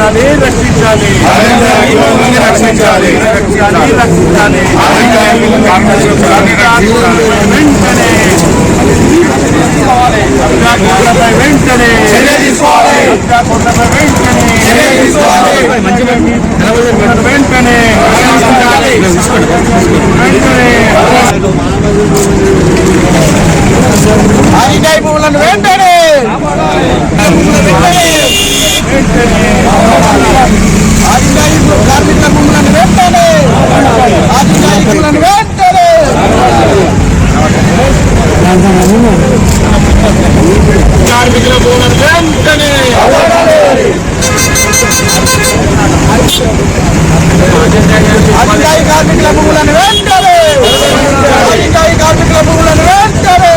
రక్షించాలి రక్షించాలి. రక్షించాలి. రక్షించాలి రక్షించాలి. వెంటనే వెంటనే వెంటనే భూములను వెంటనే ఆదికాయ కార్మికుల భూములను వెంటనే ఆదికాయ భూములను వెంటనే కార్మికుల బోనస్ వెంటనే! ఆదికాయ కార్మికుల భూములను వెంటనే! ఆదికాయ కార్మికుల భూములను వెంటనే!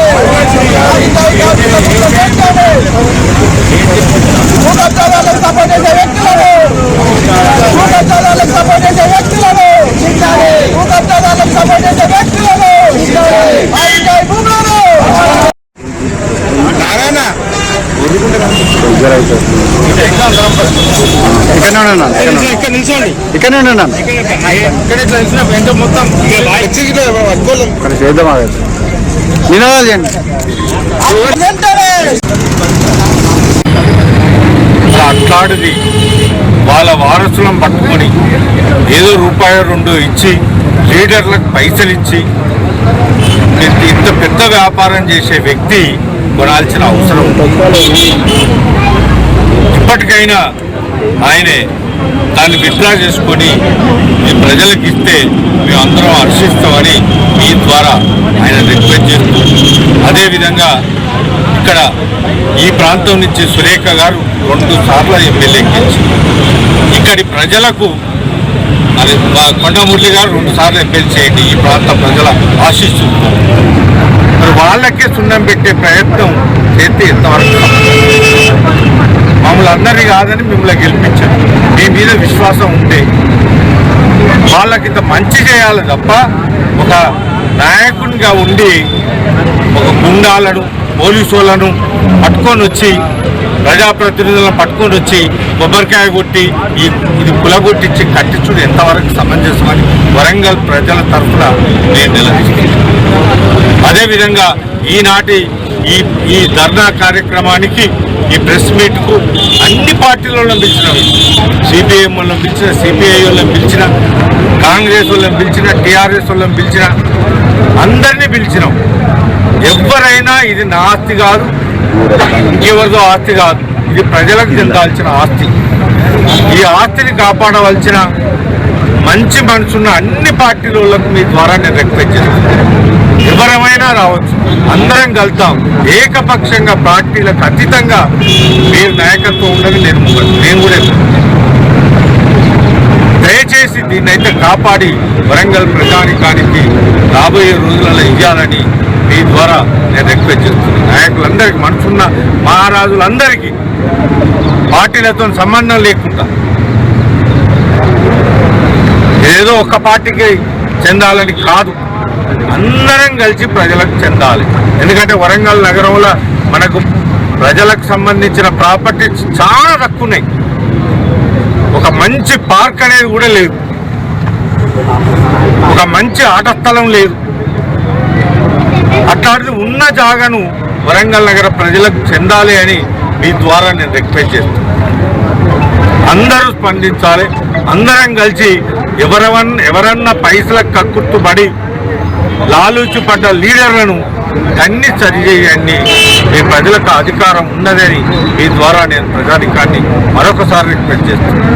ఆదికాయ కార్మికుల భూములను ఇక్కడనే ఉన్నాను ఇక్కడ నిల్చోండి ఉన్నాను ఇక్కడ ఇట్లా మొత్తం ఇక్కడ చేద్దాం ఆగదు నినాదాలు చేయండి అట్లాంటిది వాళ్ళ వారసులను పట్టుకొని ఏదో రూపాయి రెండు ఇచ్చి లీడర్లకు పైసలు ఇచ్చి ఇంత పెద్ద వ్యాపారం చేసే వ్యక్తి కొనాల్సిన అవసరం ఇప్పటికైనా ఆయనే దాన్ని విత్డ్రా చేసుకొని మీ ప్రజలకు ఇస్తే మేము అందరం హర్షిస్తామని మీ ద్వారా ఆయన రిక్వెస్ట్ చేస్తూ అదేవిధంగా ఇక్కడ ఈ ప్రాంతం నుంచి సురేఖ గారు రెండు సార్లు ఎమ్మెల్యే గెలిచి ఇక్కడి ప్రజలకు అది మా కొండమురళి గారు రెండు సార్లు ఎమ్మెల్యే చేయండి. ఈ ప్రాంత ప్రజల ఆశిస్తున్నారు వాళ్ళకే సున్నం పెట్టే ప్రయత్నం చేస్తే ఎంతవరకు మమ్మల్ని అందరినీ కాదని మిమ్మల్ని గెలిపించారు. మీ మీద విశ్వాసం ఉంటే వాళ్ళకి ఇంత మంచి చేయాలి తప్ప ఒక నాయకునిగా ఉండి ఒక గుండాలను పోలీసు వాళ్ళను పట్టుకొని వచ్చి ప్రజాప్రతినిధులను పట్టుకొని వచ్చి కొబ్బరికాయ కొట్టి ఈ ఇది కులగొట్టించి కట్టించుడు ఎంతవరకు సమంజసమని వరంగల్ ప్రజల తరఫున నేను నిలదీస్తున్నాను. అదేవిధంగా ఈనాటి ఈ ఈ ధర్నా కార్యక్రమానికి ఈ ప్రెస్ మీట్కు అన్ని పార్టీలను పిలిచిన సిపిఎం వాళ్ళని పిలిచిన సిపిఐ వాళ్ళని పిలిచిన కాంగ్రెస్ వాళ్ళని పిలిచిన టీఆర్ఎస్ వాళ్ళని పిలిచిన అందరినీ పిలిచినాం. ఎవరైనా ఇది నా ఆస్తి కాదు ఇంకెవరిదో ఆస్తి కాదు. ఇది ప్రజలకు చెందాల్సిన ఆస్తి. ఈ ఆస్తిని కాపాడవలసిన మంచి మనసున్న అన్ని పార్టీలకు మీ ద్వారా నేను రిక్వెస్ట్ చేస్తున్నాను. ఎవరమైనా రావచ్చు. అందరం కలుతాం ఏకపక్షంగా పార్టీలకు అతీతంగా మీరు నాయకత్వం ఉండదు నేను నేను కూడా దయచేసి దీన్ని అయితే కాపాడి వరంగల్ ప్రజానికానికి రాబోయే రోజులలో ఇవ్వాలని మీ ద్వారా నేను రిక్వెస్ట్ చేస్తున్నాను. నాయకులందరికీ మనసున్న మహారాజులందరికీ పార్టీలతో సంబంధం లేకుండా ఏదో ఒక పార్టీకి చెందాలని కాదు. అందరం కలిసి ప్రజలకు చెందాలి. ఎందుకంటే వరంగల్ నగరంలో మనకు ప్రజలకు సంబంధించిన ప్రాపర్టీస్ చాలా తక్కువ ఉన్నాయి. ఒక మంచి పార్క్ అనేది కూడా లేదు. ఒక మంచి ఆట స్థలం లేదు. అట్లాంటిది ఉన్న జాగాను వరంగల్ నగర ప్రజలకు చెందాలి అని మీ ద్వారా నేను రిక్వెస్ట్ చేస్తున్నాను. అందరూ స్పందించాలి. అందరం కలిసి ఎవరవన్ ఎవరన్నా పైసలకు కక్కుర్తుబడి లాలూచి పడ్డ లీడర్లను అన్ని సరిచేయండి మీ ప్రజలకు అధికారం ఉన్నదని మీ ద్వారా నేను ప్రజానికాన్ని మరొకసారి రిక్వెస్ట్ చేస్తున్నాను.